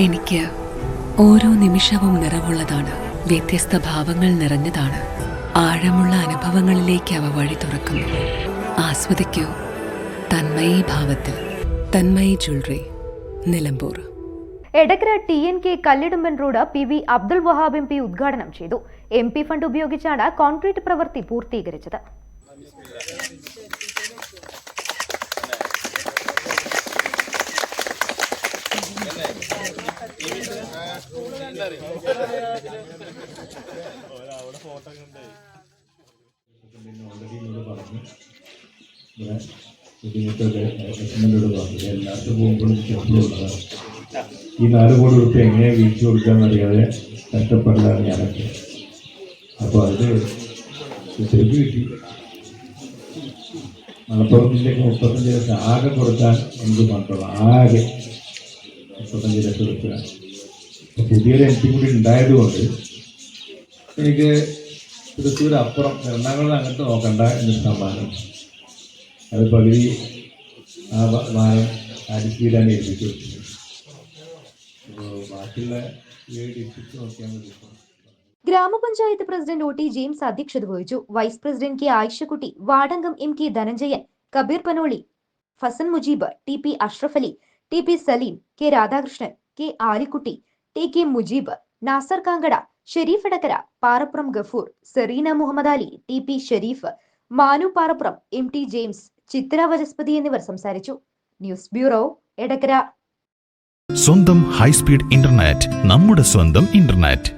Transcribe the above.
എനിക്ക് ഓരോ നിമിഷവും നിറവുള്ളതാണ്. വ്യത്യസ്ത ഭാവങ്ങൾ നിറഞ്ഞതാണ്. ആഴമുള്ള അനുഭവങ്ങളിലേക്ക് അവ വഴി തുറക്കുന്നു. ആസ്വദിക്കൂ. തന്മയി ഭാവത്തിൽ. Thanmayi jewellery. Nilambur. Edakkara T N K Kallidumban road P V Abdul Wahab M P ഉദ്ഘാടനം ചെയ്തു. എം പി ഫണ്ട് ഉപയോഗിച്ചാണ് കോൺക്രീറ്റ് പ്രവൃത്തി പൂർത്തീകരിച്ചത്. ഈ നാല് കോടി റുപ്യ എങ്ങനെ വീഴ്ച കൊടുക്കാന്ന് അറിയാതെ കഷ്ടപ്പെടലാണ് ഞാനൊക്കെ അപ്പോൾ അത് ശരിക്കും കിട്ടി മലപ്പുറം ജില്ലയ്ക്ക് മുപ്പത്തഞ്ച് ലക്ഷം ആകെ കൊടുക്കാൻ എനിക്ക് മാത്രം ആകെ മുപ്പത്തഞ്ച് ലക്ഷം അപ്പോൾ പുതിയൊരു എം പി കൂടി ഉണ്ടായതുകൊണ്ട് എനിക്ക് തൃശ്ശൂർ അപ്പുറം എറണാകുളം അങ്ങോട്ട് നോക്കണ്ട എന്നൊരു സമ്മാനം. അത് പകുതി ആ മാനം അരിക്കീടാണ് ഏൽപ്പിച്ചു അപ്പോൾ ബാക്കിയുള്ള ഏഴ് ഡിസ്ട്രിക്ട് നോക്കിയാൽ മതി ഗ്രാമപഞ്ചായത്ത് പ്രസിഡന്റ് ഒ ടി ജെയിംസ് അധ്യക്ഷത വഹിച്ചു. Vice president K Ayishakutty വാടംഗം M K Dhananjayan Kabeer Panoli Fasan Mujeeb T P Ashraf T P Saleem K Radhakrishnan K Alikutty T K Mujeeb Nasar Kankada Shareef Edakkara Parappuram Gafoor Sereena Muhammad Ali T P Shareef Manu Parappuram M T James Chithra Vajaspathi എന്നിവർ സംസാരിച്ചു. News bureau Edakkara. സ്വന്തം high speed internet നമ്മുടെ സ്വന്തം internet.